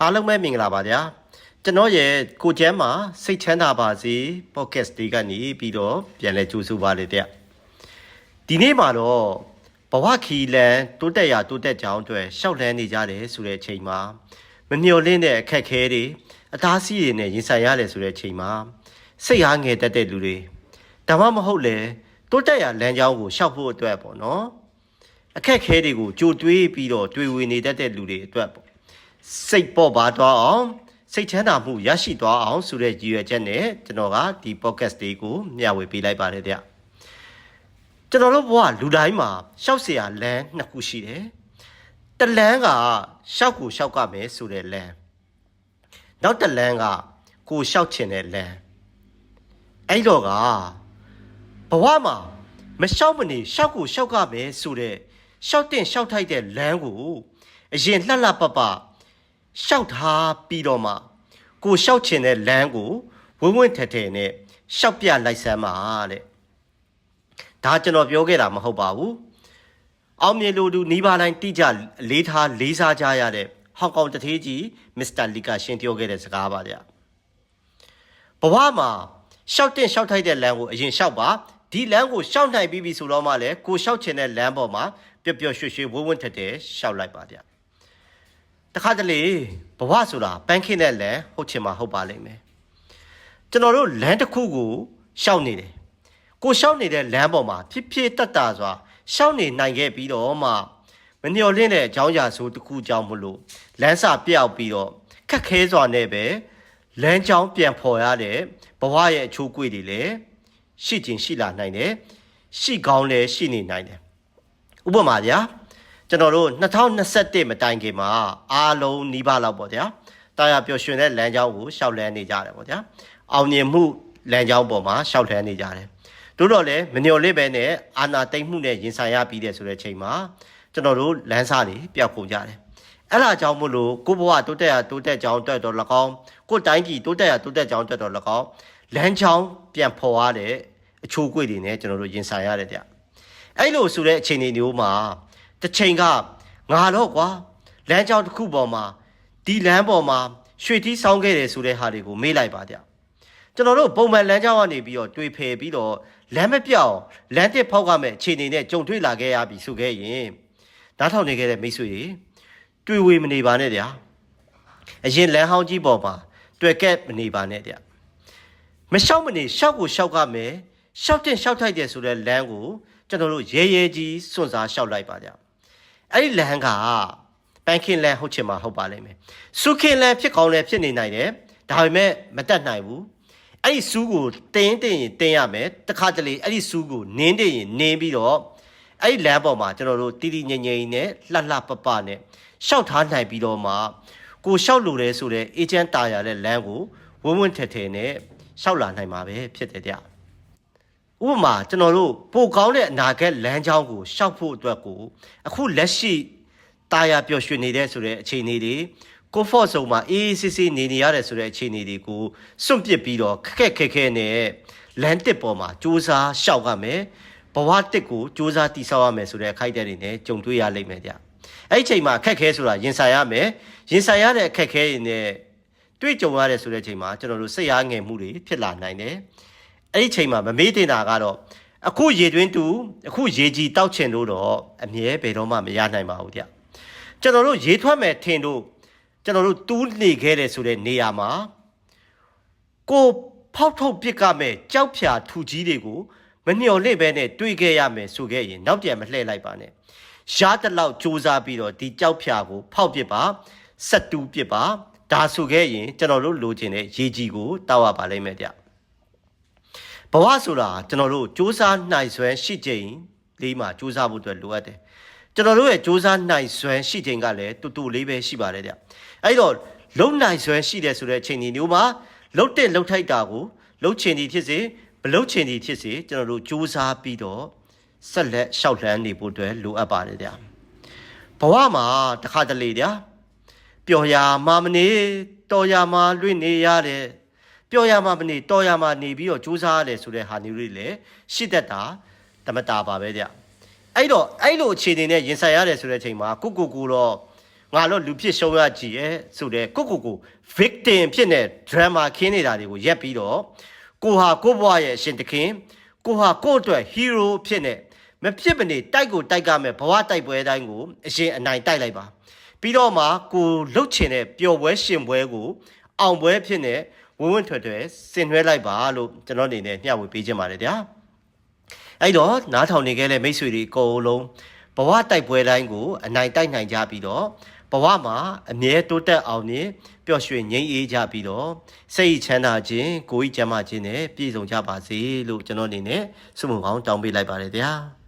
အားလုံးပဲမင်္ဂလာပါဗျာကျွန်တော်ရဲ့ကိုကျမ်းမှာစိတ်ချမ်းသာပါစေ podcast တွေကနေပြီးတော့ပြန်လဲကြိုးစုပါလေတဲ့ဒီနေ့မှာတော့ဘဝခီလန်တိုးတက်ရတိုးတက်ကြောင်းအတွက်ရှောက်လန်းနေကြတယ်ဆိုတဲ့အချိန်မှာမမျှော်လင့်တဲ့အခက်အခဲတွေအသားစီးတွေနဲ့ရင်ဆိုင်ရတယ်ဆိုတဲ့အချိန်မှာစိတ်အားငယ်တတ်တဲ့လူတွေဒါမှမဟုတ်လေတိုးတက်ရလမ်းကြောင်းကိုရှောက်ဖို့အတွက်ပေါ့နော်အခက်ခဲတွေကိုကြိုတွေးပြီးတော့တွေးဝေနေတတ်တဲ့လူတွေအတွက်ပေါ့ စိတ်ပေါ်ပါသွားအောင်စိတ်ချမ်းသာမှုရရှိသွားအောင်ဆိုတဲ့ရည်ရွယ်ချက်နဲ့ကျွန်တော်ကဒီ podcast လေးကိုမျှဝေပေးလိုက်ပါတယ်ဗျကျွန်တော်တို့ဘဝလူတိုင်းမှာရှောက်เสียလမ်းနှစ်ခုရှိတယ်တလန်းကရှောက်ကိုရှောက်ကမယ်ဆိုတဲ့လမ်းနောက်တလန်းကကိုရှောက်ချင်တဲ့လမ်းအဲ့တော့ကဘဝမှာမရှောက်မနေရှောက်ကိုရှောက်ကမယ်ဆိုတဲ့ ရှောက်တင်ရှောက်ထိုက်တဲ့လမ်းကိုအရင်လှလှပပ ရှောက်ထားပြီးတော့မှကိုရှောက်ချင်တဲ့လမ်းကိုဝင်းဝင်းထက်ထက်နဲ့ရှောက်ပြလိုက်စမ်းပါတဲ့ဒါကျွန်တော်ပြောခဲ့တာမဟုတ်ပါဘူးအောင်မြေလူတူနီးပါးတိုင်းတိကျလေးထားလေးစားကြရတဲ့ဟောင်ကောင်တထေးကြီးမစ္စတာလီကာရှင်းပြောခဲ့တဲ့စကားပါဗျဘဝမှာရှောက်တင်ရှောက်ထိုက်တဲ့လမ်းကိုအရင်ရှောက်ပါဒီလမ်းကိုရှောက်နိုင်ပြီးပြီဆိုတော့မှလည်းကိုရှောက်ချင်တဲ့လမ်းပေါ်မှာပျော်ပျော်ရွှင်ရွှင်ဝင်းဝင်းထက်ထက်ရှောက်လိုက်ပါဗျ တခါတလေဘဝဆိုတာပန်းခင်းတဲ့လမ်းဟုတ်ချင်မှာဟုတ်ပါလိမ့်မယ်ကျွန်တော်တို့လမ်းတစ်ခုကိုရှောက်နေတယ်ကိုရှောက်နေတဲ့လမ်းပေါ်မှာဖြစ်ဖြစ်တတ်တာစွာရှောက်နေနိုင်ခဲ့ပြီးတော့မှမမျော်လင့်တဲ့အကြောင်းအရာဆိုတစ်ခုကြောင့်မလို့လမ်းစာပြောက်ပြီးတော့ခက်ခဲစွာနဲ့ပဲလမ်းကြောင်းပြန်ဖော်ရတဲ့ဘဝရဲ့အချိုးကွေတွေလည်းရှိခြင်းရှိလာနိုင်တယ်ရှိကောင်းလည်းရှိနေနိုင်တယ်ဥပမာဗျာ ကျွန်တော်တို့2021မတိုင်ခင်မှာအားလုံးနီးပါးလောက်ပေါ့ဗျာတာယာပျော်ရွှင်တဲ့လမ်းကြောင်းကိုရှောက်လန်းနေကြတယ်ပေါ့ဗျာအောင်မြင်မှုလမ်းကြောင်းပေါ်မှာရှောက်လန်းနေကြတယ်တို့တော့လည်းမညော်လေးပဲနဲ့အာနာတိတ်မှုနဲ့ရင်ဆိုင်ရပြီးတဲ့ဆိုတဲ့ချိန်မှာကျွန်တော်တို့လမ်းစာတွေပျောက်ကုန်ကြတယ်အဲ့လာကြောင့်မို့လို့ကိုဘဝတိုးတက်ရတိုးတက်ကြောင်းအတွက်တော့၎င်းကိုတိုင်းပြည်တိုးတက်ရတိုးတက်ကြောင်းအတွက်တော့၎င်းလမ်းကြောင်းပြန်ဖော်ရတဲ့အချိုးကွေတွေနဲ့ကျွန်တော်တို့ရင်ဆိုင်ရတယ်ဗျအဲ့လိုဆိုတဲ့အခြေအနေမျိုးမှာ တစ်ချိန်ကငါတော့ကွာလမ်းကြောင်းတစ်ခုပေါ်မှာဒီလမ်းပေါ်မှာရွှေတီးဆောင်းခဲ့တယ်ဆိုတဲ့ဟာတွေကိုမေးလိုက်ပါဗျကျွန်တော်တို့ပုံမှန်လမ်းကြောင်းကနေပြီးတော့တွေ့ဖယ်ပြီးတော့လမ်းမပြောင်းလမ်းတစ်ဖောက်ကမဲ့အခြေအနေနဲ့ကြုံတွေ့လာခဲ့ရပြီဆိုခဲ့ရင်နားထောင်နေခဲ့တဲ့မိတ်ဆွေတွေတွေ့ဝေမနေပါနဲ့ဗျာအရင်လမ်းဟောင်းကြီးပေါ်မှာတွေ့ကက်မနေပါနဲ့ဗျမလျှောက်မနေရှောက်ကိုရှောက်ကမယ်ရှောက်တင်ရှောက်ထိုက်တယ်ဆိုတဲ့လမ်းကိုကျွန်တော်တို့ရဲရဲကြီးစွန့်စားလျှောက်လိုက်ပါကြ အဲ့ဒီလမ်းကပန်းခင်လမ်းဟုတ်ချင်မှာဟုတ်ပါလိမ့်မယ်စုခင်လမ်းဖြစ်ကောင်းလည်းဖြစ်နေနိုင်တယ်ဒါပေမဲ့မတက်နိုင်ဘူးအဲ့ဒီစူးကိုတင်းတင်းရင်တင်းရမယ်တခါတလေအဲ့ဒီစူးကိုနင်းတင်းရင်နင်းပြီးတော့အဲ့ဒီလမ်းပေါ်မှာကျွန်တော်တို့တီတီငိမ့်ငိမ့်နဲ့လှလှပပနဲ့ရှောက်ထားနိုင်ပြီးတော့မှကိုရှောက်လို့လဲဆိုတဲ့အေဂျင့်တာရတဲ့လမ်းကိုဝင်းဝင်းထက်ထယ်နဲ့ရှောက်လာနိုင်မှာပဲဖြစ်တယ်ကြ ဥပမာကျွန်တော်တို့ပိုကောင်းတဲ့အနာဂတ်လမ်းကြောင်းကိုရှောက်ဖို့အတွက်ကိုအခုလက်ရှိတာယာပျော်ရွှင်နေတဲ့ဆိုတဲ့အခြေအနေတွေကိုဖော့ဆုံမှာအေးအေးဆေးဆေးနေနေရတယ်ဆိုတဲ့အခြေအနေတွေကိုစွန့်ပစ်ပြီးတော့ခက်ခက်ခဲခဲနဲ့လမ်းတစ်ပေါ်မှာစူးစမ်းရှောက်ရမယ်ဘဝတစ်ကိုစူးစမ်းတည်ဆောက်ရမယ်ဆိုတဲ့အခိုက်အတန့်တွေနဲ့ကြုံတွေ့ရလိမ့်မယ်ကြအဲ့ဒီချိန်မှာခက်ခဲဆိုတာရင်ဆိုင်ရမယ်ရင်ဆိုင်ရတဲ့အခက်ခဲတွေနဲ့တွေ့ကြုံရတဲ့ဆိုတဲ့အချိန်မှာကျွန်တော်တို့စိတ်အားငယ်မှုတွေဖြစ်လာနိုင်တယ် အဲ့ဒီချိန်မှာမမေ့တင်တာကတော့အခုရေတွင်းတူအခုရေကြီးတောက်ချင်လို့တော့အမြဲဘယ်တော့မှမရနိုင်ပါဘူးဗျကျွန်တော်တို့ရေထွက်မယ်ထင်လို့ကျွန်တော်တို့တူးနေခဲ့တယ်ဆိုတဲ့နေရာမှာကိုဖောက်ထုတ်ပစ်ကမဲ့ကြောက်ဖြာထူကြီးတွေကိုမမျှော်လင့်ပဲနဲ့တွေးခဲ့ရမယ်ဆိုခဲ့ရင်နောက်ပြန်မလှည့်လိုက်ပါနဲ့ရှားတလောက်စူးစမ်းပြီးတော့ဒီကြောက်ဖြာကို ဖောက်ပစ်ပါဆက်တူးပစ်ပါဒါဆိုခဲ့ရင်ကျွန်တော်တို့လိုချင်တဲ့ရေကြီးကိုတောက်ရပါလိမ့်မယ်ဗျ ဘဝဆိုတာကျွန်တော်တို့စူးစမ်းနိုင်စွမ်းရှိချိန်လေးမှာစူးစမ်းဖို့အတွက်လိုအပ်တယ်ကျွန်တော်တို့ရဲ့စူးစမ်းနိုင်စွမ်းရှိချိန်ကလည်းတူတူလေးပဲရှိပါတယ်ဗျအဲ့တော့လုံနိုင်စွမ်းရှိတယ်ဆိုတဲ့အချိန်ဒီမျိုးမှာလုံတဲ့လုံထိုက်တာကိုလုံချင်ဒီဖြစ်စေမလုံချင်ဒီဖြစ်စေကျွန်တော်တို့စူးစမ်းပြီးတော့ဆက်လက်ရှောက်လှမ်းနေဖို့အတွက်လိုအပ်ပါတယ်ဗျဘဝမှာတစ်ခါတလေဗျပျော်ရာမမနေတော်ရာမလွင့်နေရတဲ့ ပျော်ရာမမနေတော်ရာမနေပြီးတော့စူးစမ်းရတယ်ဆိုတဲ့ဟာမျိုးတွေလည်းရှိတတ်တာတမတာပါပဲဗျအဲ့တော့အဲ့လိုအခြေအနေနဲ့ရင်ဆိုင်ရတယ်ဆိုတဲ့အချိန်မှာကိုကိုကိုတော့ငါတော့လူဖြစ်ရှုံးရကြည့်ရဲ့ဆိုတဲ့ကိုကိုကို victim ဖြစ်နေ drama ခင်းနေတာတွေကိုရက်ပြီးတော့ကိုဟာကိုဘွားရဲ့အရှင်တခင်ကိုဟာကိုအတွက် hero ဖြစ်နေမဖြစ်မနေတိုက်ကိုတိုက်ကမဲ့ဘဝတိုက်ပွဲတိုင်းကိုအရှင်အနိုင်တိုက်လိုက်ပါပြီးတော့မှကိုလှုပ်ချင်တဲ့ပျော်ပွဲရှင်ပွဲကိုအောင်ပွဲဖြစ်နေ ဝဝွန့်ထွက်ထွက်ဆင်နွှဲလိုက်ပါလို့ကျွန်တော်အနေနဲ့မျှဝေပေးခြင်းပါတယ်ဗျာအဲ့တော့နားထောင်နေခဲ့တဲ့မိတ်ဆွေတွေအကုန်လုံးဘဝတိုက်ပွဲတိုင်းကိုအနိုင်တိုက်နိုင်ကြပြီးတော့ဘဝမှာအမြဲတိုးတက်အောင်နေပျော်ရွှင်ငြိမ်းအေးကြပြီးတော့စိတ်ချမ်းသာခြင်းကိုယ်ဤကျမ်းမာခြင်းနဲ့ပြည့်စုံကြပါစေလို့ကျွန်တော်အနေနဲ့ဆုမွန်ကောင်းတောင်းပေးလိုက်ပါတယ်ဗျာ